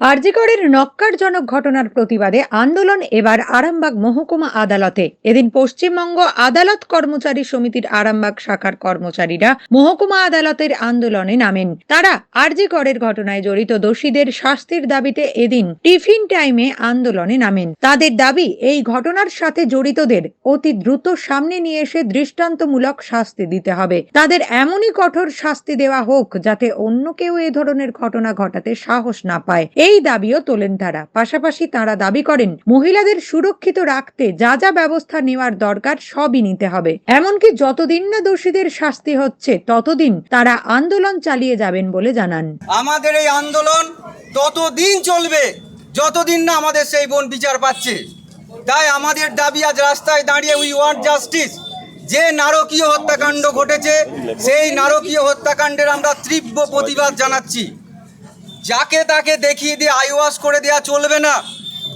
আরজিকরের নক্কারজনক ঘটনার প্রতিবাদে আন্দোলন এবার আরামবাগ মহকুমা আদালতে। এদিন পশ্চিমবঙ্গ আদালত কর্মচারী সমিতির আরামবাগ শাখার কর্মচারীরা মহকুমা আদালতের আন্দোলনে নামেন। তারা আরজিকরের ঘটনায় জড়িত দোষীদের শাস্তির দাবিতে এদিন টিফিন টাইমে আন্দোলনে নামেন। তাদের দাবি, এই ঘটনার সাথে জড়িতদের অতি দ্রুত সামনে নিয়ে এসে দৃষ্টান্তমূলক শাস্তি দিতে হবে। তাদের এমনই কঠোর শাস্তি দেওয়া হোক, যাতে অন্য কেউ এ ধরনের ঘটনা ঘটাতে সাহস না পায়। এই দাবিও তোলেন তারা। পাশাপাশি তারা দাবি করেন, মহিলাদের সুরক্ষিত রাখতে যা যা ব্যবস্থা নেওয়ার দরকার সবই নিতে হবে। এমনকি যতদিন না দোষীদের শাস্তি হচ্ছে, ততদিন তারা আন্দোলন চালিয়ে যাবেন বলে জানান। আমাদের এই আন্দোলন ততদিন চলবে, যতদিন না আমাদের সেই বোন বিচার পাচ্ছে। তাই আমাদের দাবি আজ রাস্তায় দাঁড়িয়ে উই ওয়ান্ট জাস্টিস। যে নারকীয় হত্যাকাণ্ড ঘটেছে, সেই নারকীয় হত্যাকাণ্ডের আমরা তীব্র প্রতিবাদ জানাচ্ছি। যাকে তাকে দেখিয়ে দিয়ে আইওয়াশ করে দেওয়া চলবে না।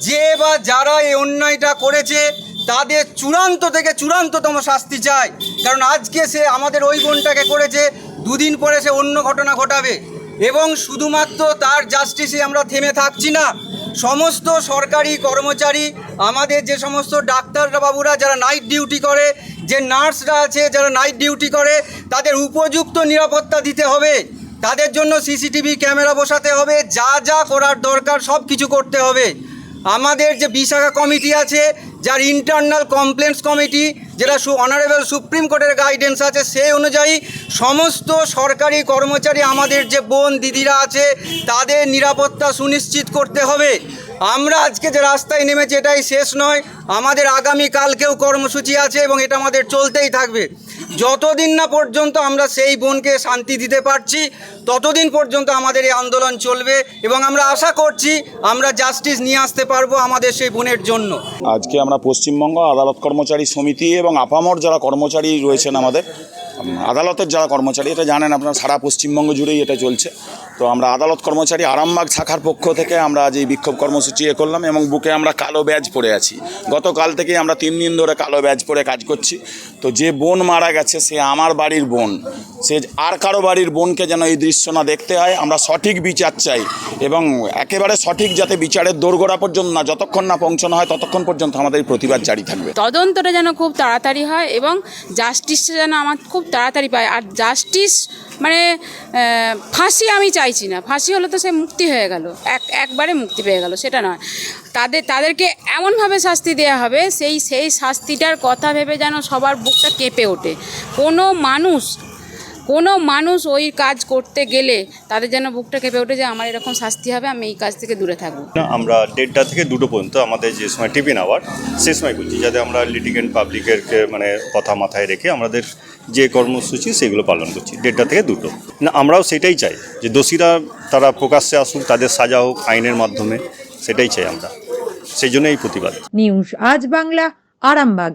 যে বা যারা এই অন্যায়টা করেছে, তাদের চূড়ান্ত থেকে চূড়ান্ততম শাস্তি চাই। কারণ আজকে সে আমাদের ওই বোনটাকে করেছে, দুদিন পরে সে অন্য ঘটনা ঘটাবে। এবং শুধুমাত্র তার জাস্টিসে আমরা থেমে থাকছি না। সমস্ত সরকারি কর্মচারী, আমাদের যে সমস্ত ডাক্তাররা বাবুরা যারা নাইট ডিউটি করে, যে নার্সরা আছে যারা নাইট ডিউটি করে, তাদের উপযুক্ত নিরাপত্তা দিতে হবে। তাদের জন্য সিসিটিভি ক্যামেরা বসাতে হবে, যা যা করার দরকার সব কিছু করতে হবে। আমাদের যে বিশাখা কমিটি আছে, যার ইন্টারনাল কমপ্লেন্টস কমিটি যেটা সু অনারেবল সুপ্রিম কোর্টের গাইডেন্স আছে, সেই অনুযায়ী সমস্ত সরকারি কর্মচারী, আমাদের যে বোন দিদিরা আছে, তাদের নিরাপত্তা সুনিশ্চিত করতে হবে। আমরা আজকে যে রাস্তায় নেমেছি, এটাই শেষ নয়। আমাদের আগামী কালকেও কর্মসূচি আছে এবং এটা আমাদের চলতেই থাকবে। যতদিন না পর্যন্ত আমরা সেই বোনকে শান্তি দিতে পারছি, ততদিন পর্যন্ত আমাদের এই আন্দোলন চলবে এবং আমরা আশা করছি আমরা জাস্টিস নিয়ে আসতে পারব আমাদের সেই বোনের জন্য। আজকে আমরা পশ্চিমবঙ্গ আদালত কর্মচারী সমিতি এবং আপামর যারা কর্মচারী রয়েছেন আমাদের, আদালতের যারা কর্মচারী, এটা জানেন আপনারা, সারা পশ্চিমবঙ্গ জুড়েই এটা চলছে। তো আমরা আদালত কর্মচারী আরামবাগ শাখার পক্ষ থেকে আমরা আজ এই বিক্ষোভ কর্মসূচি এ করলাম এবং বুকে আমরা কালো ব্যাজ পরে আছি। গতকাল থেকে আমরা তিন দিন ধরে কালো ব্যাজ পরে কাজ করছি। তো যে বোন মারা গেছে, সে আমার বাড়ির বোন। সে আর কারও বাড়ির বোনকে যেন এই দৃশ্য না দেখতে হয়। আমরা সঠিক বিচার চাই এবং একেবারে সঠিক যাতে বিচারের দোরগোড়া পর্যন্ত না, যতক্ষণ না পৌঁছানো হয়, ততক্ষণ পর্যন্ত আমাদের প্রতিবাদ জারি থাকবে। তদন্তটা যেন খুব তাড়াতাড়ি হয় এবং জাস্টিসটা যেন আমার খুব তাড়াতাড়ি পায়। আর জাস্টিস মানে ফাঁসি আমি চাইছি না। ফাঁসি হলে তো সে মুক্তি হয়ে গেল। এক, একবারে মুক্তি পেয়ে গেল, সেটা নয়। তাদের, তাদেরকে এমনভাবে শাস্তি দেওয়া হবে, সেই সেই শাস্তিটার কথা ভেবে যেন সবার বুকটা কেঁপে ওঠে। কোনো মানুষ কোনো মানুষ ওই কাজ করতে গেলে তাদের যেন বুকটা কেঁপে ওঠে যে আমার এরকম শাস্তি হবে আমি এই কাজ থেকে দূরে থাকব। না আমরা দেড়টা থেকে দুটো পর্যন্ত আমাদের যে সময় টিফিন আওয়ার সে সময় করছি যাতে আমরা লিটিগেন্ট পাবলিকের মানে কথা মাথায় রেখে আমাদের যে কর্মসূচি সেগুলো পালন করছি দেড়টা থেকে দুটো। না আমরাও সেটাই চাই যে দোষীরা তারা প্রকাশ্যে আসুক তাদের সাজা হোক আইনের মাধ্যমে সেটাই চাই আমরা। সেই জন্য এই প্রতিবাদ। নিউজ আজ বাংলা আরামবাগ।